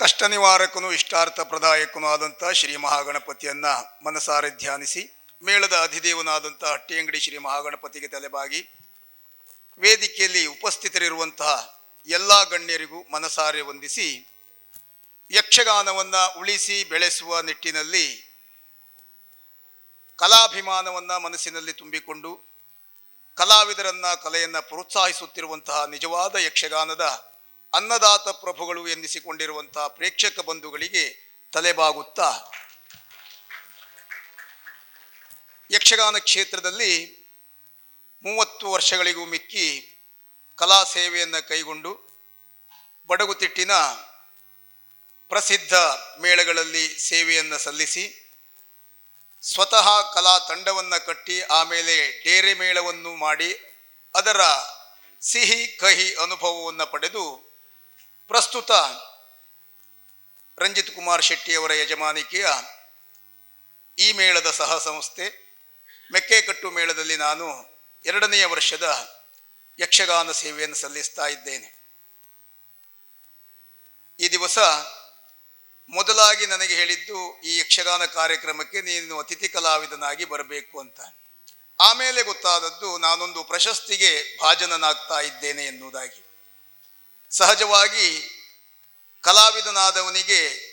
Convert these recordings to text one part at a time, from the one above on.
ಕಷ್ಟ ನಿವಾರಕನು ಇಷ್ಟಾರ್ಥ ಪ್ರದಾಯಕನೂ ಆದಂಥ ಶ್ರೀ ಮಹಾಗಣಪತಿಯನ್ನ ಮನಸಾರೆ ಧ್ಯಾನಿಸಿ ಮೇಳದ ಅಧಿದೇವನಾದಂಥ ಹಟ್ಟಿಯಂಗಡಿ ಶ್ರೀ ಮಹಾಗಣಪತಿಗೆ ತಲೆಬಾಗಿ, ವೇದಿಕೆಯಲ್ಲಿ ಉಪಸ್ಥಿತರಿರುವಂತಹ ಎಲ್ಲ ಗಣ್ಯರಿಗೂ ಮನಸಾರೆ ವಂದಿಸಿ, ಯಕ್ಷಗಾನವನ್ನು ಉಳಿಸಿ ಬೆಳೆಸುವ ನಿಟ್ಟಿನಲ್ಲಿ ಕಲಾಭಿಮಾನವನ್ನು ಮನಸ್ಸಿನಲ್ಲಿ ತುಂಬಿಕೊಂಡು, ಕಲಾವಿದರನ್ನು ಕಲೆಯನ್ನು ಪ್ರೋತ್ಸಾಹಿಸುತ್ತಿರುವಂತಹ ನಿಜವಾದ ಯಕ್ಷಗಾನದ ಅನ್ನದಾತ ಪ್ರಭುಗಳು ಎನ್ನಿಸಿಕೊಂಡಿರುವಂತಹ ಪ್ರೇಕ್ಷಕ ಬಂಧುಗಳಿಗೆ ತಲೆಬಾಗುತ್ತಾ ಯಕ್ಷಗಾನ ಕ್ಷೇತ್ರದಲ್ಲಿ ಮೂವತ್ತು ವರ್ಷಗಳಿಗೂ ಮಿಕ್ಕಿ ಕಲಾ ಸೇವೆಯನ್ನು ಕೈಗೊಂಡು ಬಡಗುತಿಟ್ಟಿನ ಪ್ರಸಿದ್ಧ ಮೇಳಗಳಲ್ಲಿ ಸೇವೆಯನ್ನು ಸಲ್ಲಿಸಿ ಸ್ವತಃ ಕಲಾ ತಂಡವನ್ನು ಕಟ್ಟಿ ಆಮೇಲೆ ಡೇರೆ ಮೇಳವನ್ನು ಮಾಡಿ ಅದರ ಸಿಹಿ ಕಹಿ ಅನುಭವವನ್ನು ಪಡೆದು ಪ್ರಸ್ತುತ ರಂಜಿತ್ ಕುಮಾರ್ ಶೆಟ್ಟಿಯವರ ಯಜಮಾನಿಕೆಯ ಈ ಮೇಳದ ಸಹ ಸಂಸ್ಥೆ ಮೆಕ್ಕೆಕಟ್ಟು ಮೇಳದಲ್ಲಿ ನಾನು ಎರಡನೆಯ ವರ್ಷದ ಯಕ್ಷಗಾನ ಸೇವೆಯನ್ನು ಸಲ್ಲಿಸ್ತಾ ಇದ್ದೇನೆ. ಈ ದಿವಸ ಮೊದಲಾಗಿ ನನಗೆ ಹೇಳಿದ್ದು ಈ ಯಕ್ಷಗಾನ ಕಾರ್ಯಕ್ರಮಕ್ಕೆ ನೀನು ಅತಿಥಿ ಕಲಾವಿದನಾಗಿ ಬರಬೇಕು ಅಂತ. ಆಮೇಲೆ ಗೊತ್ತಾದದ್ದು ನಾನೊಂದು ಪ್ರಶಸ್ತಿಗೆ ಭಾಜನನಾಗ್ತಾ ಇದ್ದೇನೆ ಎನ್ನುವುದಾಗಿ. ಸಹಜವಾಗಿ ಕಲಾವಿದನಾದವನಿಗೆ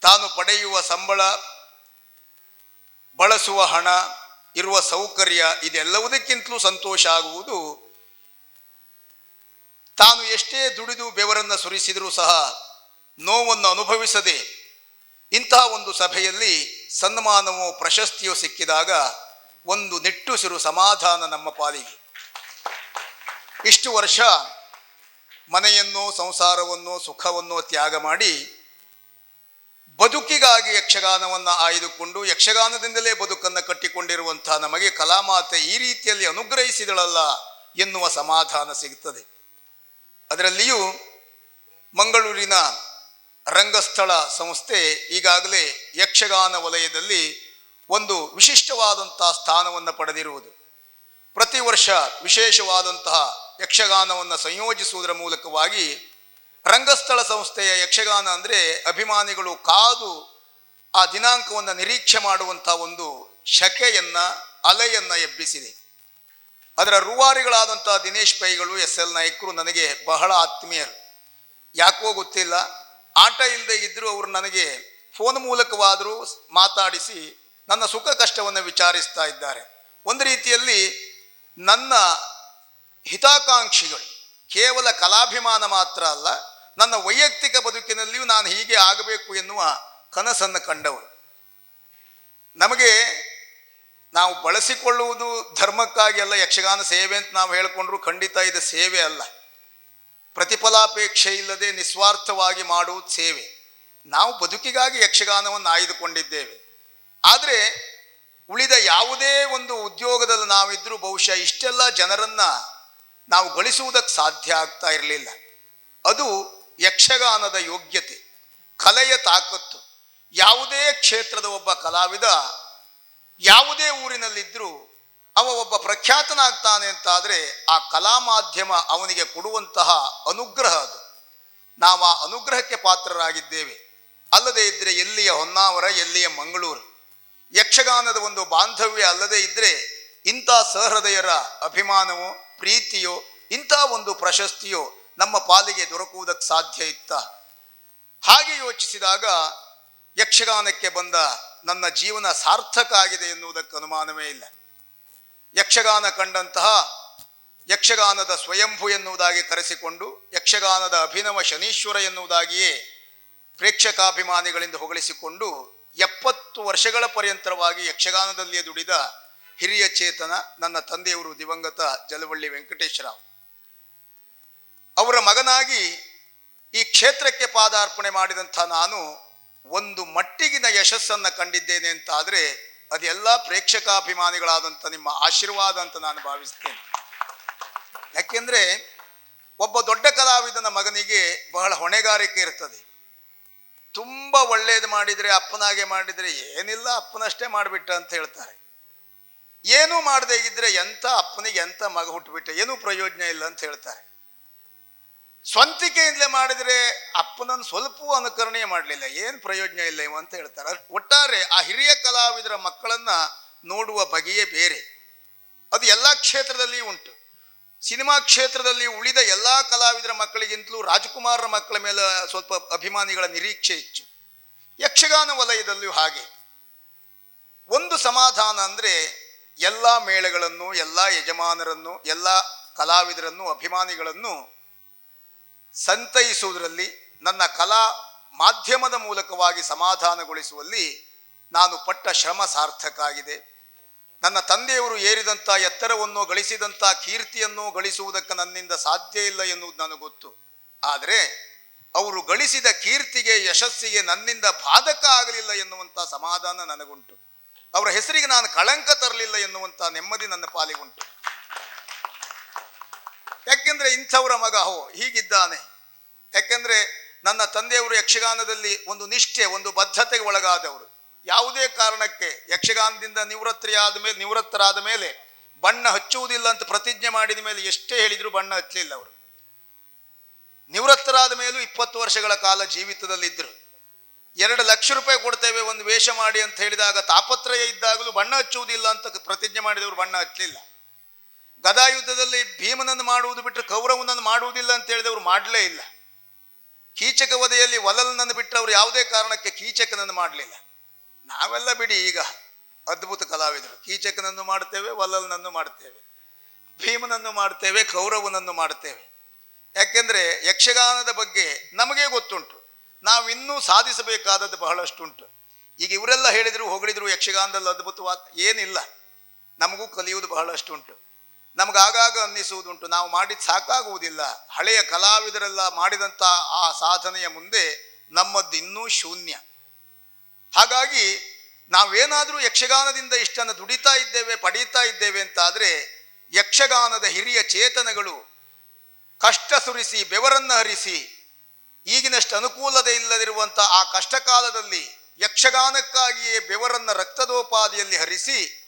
ತಾನು ಪಡೆಯುವ ಸಂಬಳ, ಬಳಸುವ ಹಣ, ಇರುವ ಸೌಕರ್ಯ ಇದೆಲ್ಲವುದಕ್ಕಿಂತಲೂ ಸಂತೋಷ ಆಗುವುದು. ತಾನು ಎಷ್ಟೇ ದುಡಿದು ಬೆವರನ್ನು ಸುರಿಸಿದರೂ ಸಹ ನೋವನ್ನು ಅನುಭವಿಸದೆ ಇಂತಹ ಒಂದು ಸಭೆಯಲ್ಲಿ ಸನ್ಮಾನವೋ ಪ್ರಶಸ್ತಿಯೋ ಸಿಕ್ಕಿದಾಗ ಒಂದು ನಿಟ್ಟುಸಿರು ಸಮಾಧಾನ ನಮ್ಮ ಪಾಲಿಗೆ. ಇಷ್ಟು ವರ್ಷ ಮನೆಯನ್ನೋ, ಸಂಸಾರವನ್ನು, ಸುಖವನ್ನು ತ್ಯಾಗ ಮಾಡಿ ಬದುಕಿಗಾಗಿ ಯಕ್ಷಗಾನವನ್ನು ಆಯ್ದುಕೊಂಡು ಯಕ್ಷಗಾನದಿಂದಲೇ ಬದುಕನ್ನು ಕಟ್ಟಿಕೊಂಡಿರುವಂಥ ನಮಗೆ ಕಲಾಮಾತೆ ಈ ರೀತಿಯಲ್ಲಿ ಅನುಗ್ರಹಿಸಿದಳಲ್ಲ ಎನ್ನುವ ಸಮಾಧಾನ ಸಿಗುತ್ತದೆ ಅದರಲ್ಲಿಯೂ ಮಂಗಳೂರಿನ ರಂಗಸ್ಥಳ ಸಂಸ್ಥೆ ಈಗಾಗಲೇ ಯಕ್ಷಗಾನ ವಲಯದಲ್ಲಿ ಒಂದು ವಿಶಿಷ್ಟವಾದಂತಹ ಸ್ಥಾನವನ್ನು ಪಡೆದಿರುವುದು. ಪ್ರತಿ ವರ್ಷ ವಿಶೇಷವಾದಂತಹ ಯಕ್ಷಗಾನವನ್ನು ಸಂಯೋಜಿಸುವುದರ ಮೂಲಕವಾಗಿ ರಂಗಸ್ಥಳ ಸಂಸ್ಥೆಯ ಯಕ್ಷಗಾನ ಅಂದರೆ ಅಭಿಮಾನಿಗಳು ಕಾದು ಆ ದಿನಾಂಕವನ್ನು ನಿರೀಕ್ಷೆ ಮಾಡುವಂಥ ಒಂದು ಶಕೆಯನ್ನು, ಅಲೆಯನ್ನು ಎಬ್ಬಿಸಿದೆ. ಅದರ ರೂವಾರಿಗಳಾದಂಥ ದಿನೇಶ್ ಪೈಗಳು, ಎಸ್ ಎಲ್ ನಾಯಕರು ನನಗೆ ಬಹಳ ಆತ್ಮೀಯರು. ಯಾಕೋ ಗೊತ್ತಿಲ್ಲ, ಆಟ ಇಲ್ಲದೆ ಇದ್ದರೂ ಅವರು ನನಗೆ ಫೋನ್ ಮೂಲಕವಾದರೂ ಮಾತಾಡಿಸಿ ನನ್ನ ಸುಖ ಕಷ್ಟವನ್ನು ವಿಚಾರಿಸ್ತಾ ಇದ್ದಾರೆ. ಒಂದು ರೀತಿಯಲ್ಲಿ ನನ್ನ ಹಿತಾಕಾಂಕ್ಷಿಗಳು. ಕೇವಲ ಕಲಾಭಿಮಾನ ಮಾತ್ರ ಅಲ್ಲ, ನನ್ನ ವೈಯಕ್ತಿಕ ಬದುಕಿನಲ್ಲಿಯೂ ನಾನು ಹೀಗೆ ಆಗಬೇಕು ಎನ್ನುವ ಕನಸನ್ನು ಕಂಡವರು. ನಮಗೆ ನಾವು ಬಳಸಿಕೊಳ್ಳುವುದು ಧರ್ಮಕ್ಕಾಗಿ ಅಲ್ಲ, ಯಕ್ಷಗಾನ ಸೇವೆ ಅಂತ ನಾವು ಹೇಳಿಕೊಂಡ್ರು ಖಂಡಿತ ಇದು ಸೇವೆ ಅಲ್ಲ. ಪ್ರತಿಫಲಾಪೇಕ್ಷೆ ಇಲ್ಲದೆ ನಿಸ್ವಾರ್ಥವಾಗಿ ಮಾಡುವುದು ಸೇವೆ. ನಾವು ಬದುಕಿಗಾಗಿ ಯಕ್ಷಗಾನವನ್ನು ಆಯ್ದುಕೊಂಡಿದ್ದೇವೆ. ಆದರೆ ಉಳಿದ ಯಾವುದೇ ಒಂದು ಉದ್ಯೋಗದಲ್ಲಿ ನಾವಿದ್ದರೂ ಬಹುಶಃ ಇಷ್ಟೆಲ್ಲ ಜನರನ್ನ ನಾವು ಗಳಿಸುವುದಕ್ಕೆ ಸಾಧ್ಯ ಆಗ್ತಾ ಇರಲಿಲ್ಲ. ಅದು ಯಕ್ಷಗಾನದ ಯೋಗ್ಯತೆ, ಕಲೆಯ ತಾಕತ್ತು. ಯಾವುದೇ ಕ್ಷೇತ್ರದ ಒಬ್ಬ ಕಲಾವಿದ ಯಾವುದೇ ಊರಿನಲ್ಲಿದ್ದರೂ ಅವ ಒಬ್ಬ ಪ್ರಖ್ಯಾತನಾಗ್ತಾನೆ ಅಂತಾದರೆ ಆ ಕಲಾ ಮಾಧ್ಯಮ ಅವನಿಗೆ ಕೊಡುವಂತಹ ಅನುಗ್ರಹ ಅದು. ನಾವು ಆ ಅನುಗ್ರಹಕ್ಕೆ ಪಾತ್ರರಾಗಿದ್ದೇವೆ. ಅಲ್ಲದೆ ಇದ್ದರೆ ಎಲ್ಲಿಯ ಹೊನ್ನಾವರ, ಎಲ್ಲಿಯ ಮಂಗಳೂರು. ಯಕ್ಷಗಾನದ ಒಂದು ಬಾಂಧವ್ಯ ಅಲ್ಲದೆ ಇದ್ದರೆ ಇಂಥ ಸಹೃದಯರ ಅಭಿಮಾನವೋ ಪ್ರೀತಿಯೋ, ಇಂಥ ಒಂದು ಪ್ರಶಸ್ತಿಯೋ ನಮ್ಮ ಪಾಲಿಗೆ ದೊರಕುವುದಕ್ಕೆ ಸಾಧ್ಯ ಇತ್ತ? ಹಾಗೆ ಯೋಚಿಸಿದಾಗ ಯಕ್ಷಗಾನಕ್ಕೆ ಬಂದ ನನ್ನ ಜೀವನ ಸಾರ್ಥಕ ಆಗಿದೆ ಎನ್ನುವುದಕ್ಕೆ ಅನುಮಾನವೇ ಇಲ್ಲ. ಯಕ್ಷಗಾನ ಕಂಡಂತಹ ಯಕ್ಷಗಾನದ ಸ್ವಯಂಭು ಎನ್ನುವುದಾಗಿ ಕರೆಸಿಕೊಂಡು, ಯಕ್ಷಗಾನದ ಅಭಿನವ ಶನೀಶ್ವರ ಎನ್ನುವುದಾಗಿಯೇ ಪ್ರೇಕ್ಷಕಾಭಿಮಾನಿಗಳಿಂದ ಹೊಗಳಿಸಿಕೊಂಡು ಎಪ್ಪತ್ತು ವರ್ಷಗಳ ಪರ್ಯಂತರವಾಗಿ ಯಕ್ಷಗಾನದಲ್ಲಿಯೇ ದುಡಿದ ಹಿರಿಯ ಚೇತನ, ನನ್ನ ತಂದೆಯವರು ದಿವಂಗತ ಜಲವಳ್ಳಿ ವೆಂಕಟೇಶ್ವರಾವ್ ಅವರ ಮಗನಾಗಿ ಈ ಕ್ಷೇತ್ರಕ್ಕೆ ಪಾದಾರ್ಪಣೆ ಮಾಡಿದಂಥ ನಾನು ಒಂದು ಮಟ್ಟಿಗಿನ ಯಶಸ್ಸನ್ನು ಕಂಡಿದ್ದೇನೆ ಅಂತ ಆದರೆ ಅದೆಲ್ಲ ಪ್ರೇಕ್ಷಕಾಭಿಮಾನಿಗಳಾದಂಥ ನಿಮ್ಮ ಆಶೀರ್ವಾದ ಅಂತ ನಾನು ಭಾವಿಸ್ತೇನೆ. ಯಾಕೆಂದ್ರೆ ಒಬ್ಬ ದೊಡ್ಡ ಕಲಾವಿದನ ಮಗನಿಗೆ ಬಹಳ ಹೊಣೆಗಾರಿಕೆ ಇರ್ತದೆ. ತುಂಬ ಒಳ್ಳೆಯದು ಮಾಡಿದರೆ, ಅಪ್ಪನಾಗೆ ಮಾಡಿದರೆ ಏನಿಲ್ಲ, ಅಪ್ಪನಷ್ಟೇ ಮಾಡಿಬಿಟ್ಟ ಅಂತ ಹೇಳ್ತಾರೆ. ಏನೂ ಮಾಡದೇ ಇದ್ದರೆ ಎಂಥ ಅಪ್ಪನಿಗೆ ಎಂಥ ಮಗ ಹುಟ್ಟುಬಿಟ್ಟೆ? ಏನೂ ಪ್ರಯೋಜನ ಇಲ್ಲ ಅಂತ ಹೇಳ್ತಾರೆ. ಸ್ವಂತಿಕೆಯಿಂದಲೇ ಮಾಡಿದರೆ ಅಪ್ಪನನ್ನು ಸ್ವಲ್ಪವೂ ಅನುಕರಣೆ ಮಾಡಲಿಲ್ಲ. ಏನು ಪ್ರಯೋಜನ ಇಲ್ಲ ಇವ ಅಂತ ಹೇಳ್ತಾರೆ. ಒಟ್ಟಾರೆ ಆ ಹಿರಿಯ ಕಲಾವಿದರ ಮಕ್ಕಳನ್ನ ನೋಡುವ ಬಗೆಯೇ ಬೇರೆ. ಅದು ಎಲ್ಲ ಕ್ಷೇತ್ರದಲ್ಲಿ ಉಂಟು. ಸಿನಿಮಾ ಕ್ಷೇತ್ರದಲ್ಲಿ ಉಳಿದ ಎಲ್ಲ ಕಲಾವಿದರ ಮಕ್ಕಳಿಗಿಂತಲೂ ರಾಜಕುಮಾರರ ಮಕ್ಕಳ ಮೇಲೆ ಸ್ವಲ್ಪ ಅಭಿಮಾನಿಗಳ ನಿರೀಕ್ಷೆ ಹೆಚ್ಚು. ಯಕ್ಷಗಾನ ವಲಯದಲ್ಲಿಯೂ ಹಾಗೆ. ಒಂದು ಸಮಾಧಾನ ಅಂದರೆ ಎಲ್ಲ ಮೇಳಗಳನ್ನು, ಎಲ್ಲ ಯಜಮಾನರನ್ನು, ಎಲ್ಲ ಕಲಾವಿದರನ್ನು, ಅಭಿಮಾನಿಗಳನ್ನು ಸಂತೈಸುವುದರಲ್ಲಿ, ನನ್ನ ಕಲಾ ಮಾಧ್ಯಮದ ಮೂಲಕವಾಗಿ ಸಮಾಧಾನಗೊಳಿಸುವಲ್ಲಿ ನಾನು ಪಟ್ಟ ಶ್ರಮ ಸಾರ್ಥಕ ಆಗಿದೆ ನನ್ನ ತಂದೆಯವರು ಏರಿದಂಥ ಎತ್ತರವನ್ನು ಗಳಿಸಿದಂಥ ಕೀರ್ತಿಯನ್ನು ಗಳಿಸುವುದಕ್ಕೆ ನನ್ನಿಂದ ಸಾಧ್ಯ ಇಲ್ಲ ಎನ್ನುವುದು ನನಗೆ ಗೊತ್ತು. ಆದರೆ ಅವರು ಗಳಿಸಿದ ಕೀರ್ತಿಗೆ, ಯಶಸ್ಸಿಗೆ ನನ್ನಿಂದ ಬಾಧಕ ಆಗಲಿಲ್ಲ ಎನ್ನುವಂಥ ಸಮಾಧಾನ ನನಗುಂಟು. ಅವರ ಹೆಸರಿಗೆ ನಾನು ಕಳಂಕ ತರಲಿಲ್ಲ ಎನ್ನುವಂಥ ನೆಮ್ಮದಿ ನನ್ನ ಪಾಲಿಗುಂಟು. ಯಾಕೆಂದ್ರೆ ಇಂಥವರ ಮಗ ಹೋ, ಹೀಗಿದ್ದಾನೆ. ಯಾಕೆಂದ್ರೆ ನನ್ನ ತಂದೆಯವರು ಯಕ್ಷಗಾನದಲ್ಲಿ ಒಂದು ನಿಷ್ಠೆ, ಒಂದು ಬದ್ಧತೆಗೆ ಒಳಗಾದವರು. ಯಾವುದೇ ಕಾರಣಕ್ಕೆ ಯಕ್ಷಗಾನದಿಂದ ನಿವೃತ್ತರಾದ ಮೇಲೆ ನಿವೃತ್ತರಾದ ಮೇಲೆ ಬಣ್ಣ ಹಚ್ಚುವುದಿಲ್ಲ ಅಂತ ಪ್ರತಿಜ್ಞೆ ಮಾಡಿದ ಮೇಲೆ ಎಷ್ಟೇ ಹೇಳಿದ್ರು ಬಣ್ಣ ಹಚ್ಚಲಿಲ್ಲ ಅವರು. ನಿವೃತ್ತರಾದ ಮೇಲೂ ಇಪ್ಪತ್ತು ವರ್ಷಗಳ ಕಾಲ ಜೀವಿತದಲ್ಲಿದ್ದರು. ಎರಡು ಲಕ್ಷ ರೂಪಾಯಿ ಕೊಡ್ತೇವೆ, ಒಂದು ವೇಷ ಮಾಡಿ ಅಂತ ಹೇಳಿದಾಗ ತಾಪತ್ರಯ ಇದ್ದಾಗಲೂ ಬಣ್ಣ ಹಚ್ಚುವುದಿಲ್ಲ ಅಂತ ಪ್ರತಿಜ್ಞೆ ಮಾಡಿದವರು ಬಣ್ಣ ಹಚ್ಚಲಿಲ್ಲ. ಗದಾಯುದ್ಧದಲ್ಲಿ ಭೀಮನನ್ನು ಮಾಡುವುದು ಬಿಟ್ಟರೆ ಕೌರವನನ್ನು ಮಾಡುವುದಿಲ್ಲ ಅಂತ ಹೇಳಿದವರು ಮಾಡಲೇ ಇಲ್ಲ. ಕೀಚಕ ವಧೆಯಲ್ಲಿ ವಲಲನನ್ನು ಬಿಟ್ಟರೆ ಅವರು ಯಾವುದೇ ಕಾರಣಕ್ಕೆ ಕೀಚಕನನ್ನು ಮಾಡಲಿಲ್ಲ. ನಾವೆಲ್ಲ ಬಿಡಿ ಈಗ ಅದ್ಭುತ ಕಲಾವಿದರು. ಕೀಚಕನನ್ನು ಮಾಡ್ತೇವೆ, ವಲಲನನ್ನು ಮಾಡ್ತೇವೆ. ಭೀಮನನ್ನು ಮಾಡ್ತೇವೆ, ಕೌರವನನ್ನು ಮಾಡ್ತೇವೆ. ಯಾಕೆಂದ್ರೆ ಯಕ್ಷಗಾನದ ಬಗ್ಗೆ ನಮಗೇ ಗೊತ್ತುಂಟು. ನಾವು ಇನ್ನೂ ಸಾಧಿಸಬೇಕಾದದ್ದು ಬಹಳಷ್ಟುಂಟು. ಈಗ ಇವರೆಲ್ಲ ಹೇಳಿದರು, ಹೊಗಳಿದ್ರು ಯಕ್ಷಗಾನದಲ್ಲಿ ಅದ್ಭುತವಾದ ಏನಿಲ್ಲ. ನಮಗೂ ಕಲಿಯುವುದು ಬಹಳಷ್ಟುಂಟು. ನಮ್ಗೆ ಆಗಾಗ ಅನ್ನಿಸುವುದುಂಟು. ನಾವು ಮಾಡಿದ ಸಾಕಾಗುವುದಿಲ್ಲ. ಹಳೆಯ ಕಲಾವಿದರೆಲ್ಲ ಮಾಡಿದಂಥ ಆ ಸಾಧನೆಯ ಮುಂದೆ ನಮ್ಮದ್ದು ಇನ್ನೂ ಶೂನ್ಯ. ಹಾಗಾಗಿ ನಾವೇನಾದರೂ ಯಕ್ಷಗಾನದಿಂದ ಇಷ್ಟನ್ನು ದುಡಿತಾ ಇದ್ದೇವೆ, ಪಡೀತಾ ಇದ್ದೇವೆ ಅಂತಾದರೆ ಯಕ್ಷಗಾನದ ಹಿರಿಯ ಚೇತನಗಳು ಕಷ್ಟ ಸುರಿಸಿ, ಬೆವರನ್ನು ಹರಿಸಿ ಈಗಿನಷ್ಟು ಅನುಕೂಲತೆ ಇಲ್ಲದಿರುವಂಥ ಆ ಕಷ್ಟಕಾಲದಲ್ಲಿ ಯಕ್ಷಗಾನಕ್ಕಾಗಿಯೇ ಬೆವರನ್ನು ರಕ್ತದೋಪಾದಿಯಲ್ಲಿ ಹರಿಸಿ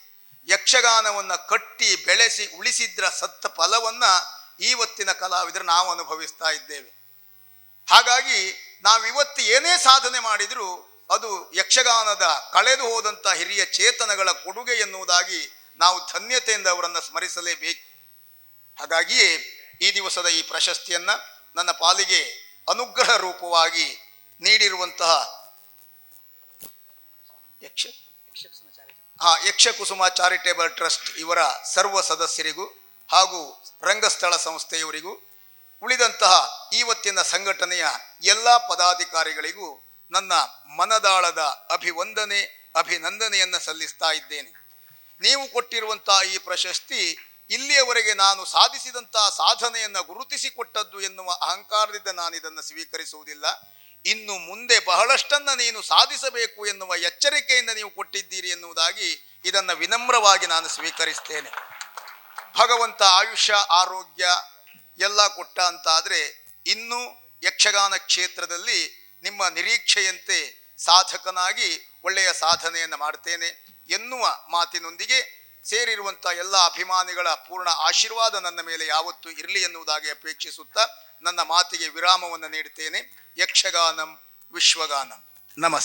ಯಕ್ಷಗಾನವನ್ನು ಕಟ್ಟಿ, ಬೆಳೆಸಿ, ಉಳಿಸಿದ್ರ ಸತ್ತ ಫಲವನ್ನು ಇವತ್ತಿನ ಕಲಾವಿದರು ನಾವು ಅನುಭವಿಸ್ತಾ ಇದ್ದೇವೆ. ಹಾಗಾಗಿ ನಾವಿವತ್ತು ಏನೇ ಸಾಧನೆ ಮಾಡಿದರೂ ಅದು ಯಕ್ಷಗಾನದ ಕಳೆದು ಹೋದಂಥ ಹಿರಿಯ ಚೇತನಗಳ ಕೊಡುಗೆ ಎನ್ನುವುದಾಗಿ ನಾವು ಧನ್ಯತೆಯಿಂದ ಅವರನ್ನು ಸ್ಮರಿಸಲೇಬೇಕು. ಹಾಗಾಗಿಯೇ ಈ ದಿವಸದ ಈ ಪ್ರಶಸ್ತಿಯನ್ನ ನನ್ನ ಪಾಲಿಗೆ ಅನುಗ್ರಹ ರೂಪವಾಗಿ ನೀಡಿರುವಂತಹ ಯಕ್ಷ ಹಾ, ಯಕ್ಷ ಕುಸುಮ ಚಾರಿಟೇಬಲ್ ಟ್ರಸ್ಟ್ ಇವರ ಸರ್ವ ಸದಸ್ಯರಿಗೂ ಹಾಗೂ ರಂಗಸ್ಥಳ ಸಂಸ್ಥೆಯವರಿಗೂ ಉಳಿದಂತಹ ಇವತ್ತಿನ ಸಂಘಟನೆಯ ಎಲ್ಲ ಪದಾಧಿಕಾರಿಗಳಿಗೂ ನನ್ನ ಮನದಾಳದ ಅಭಿವಂದನೆ, ಅಭಿನಂದನೆಯನ್ನು ಸಲ್ಲಿಸ್ತಾ ಇದ್ದೇನೆ. ನೀವು ಕೊಟ್ಟಿರುವಂತಹ ಈ ಪ್ರಶಸ್ತಿ ಇಲ್ಲಿಯವರೆಗೆ ನಾನು ಸಾಧಿಸಿದಂತಹ ಸಾಧನೆಯನ್ನು ಗುರುತಿಸಿಕೊಟ್ಟದ್ದು ಎನ್ನುವ ಅಹಂಕಾರದಿಂದ ನಾನು ಇದನ್ನು ಸ್ವೀಕರಿಸುವುದಿಲ್ಲ. ಇನ್ನು ಮುಂದೆ ಬಹಳಷ್ಟನ್ನು ನೀನು ಸಾಧಿಸಬೇಕು ಎನ್ನುವ ಎಚ್ಚರಿಕೆಯಿಂದ ನೀವು ಕೊಟ್ಟಿದ್ದೀರಿ ಎನ್ನುವುದಾಗಿ ಇದನ್ನು ವಿನಮ್ರವಾಗಿ ನಾನು ಸ್ವೀಕರಿಸ್ತೇನೆ. ಭಗವಂತ ಆಯುಷ್ಯ, ಆರೋಗ್ಯ ಎಲ್ಲ ಕೊಟ್ಟ ಅಂತಾದರೆ ಇನ್ನೂ ಯಕ್ಷಗಾನ ಕ್ಷೇತ್ರದಲ್ಲಿ ನಿಮ್ಮ ನಿರೀಕ್ಷೆಯಂತೆ ಸಾಧಕನಾಗಿ ಒಳ್ಳೆಯ ಸಾಧನೆಯನ್ನು ಮಾಡ್ತೇನೆ ಎನ್ನುವ ಮಾತಿನೊಂದಿಗೆ ಸೇರಿರುವಂಥ ಎಲ್ಲ ಅಭಿಮಾನಿಗಳ ಪೂರ್ಣ ಆಶೀರ್ವಾದ ನನ್ನ ಮೇಲೆ ಯಾವತ್ತೂ ಇರಲಿ ಎನ್ನುವುದಾಗಿ ಅಪೇಕ್ಷಿಸುತ್ತಾ ನನ್ನ ಮಾತಿಗೆ ವಿರಾಮವನ್ನು ನೀಡುತ್ತೇನೆ. ಯಕ್ಷಗಾನಂ, ವಿಶ್ವಗಾನಂ. ನಮಸ್ತೆ.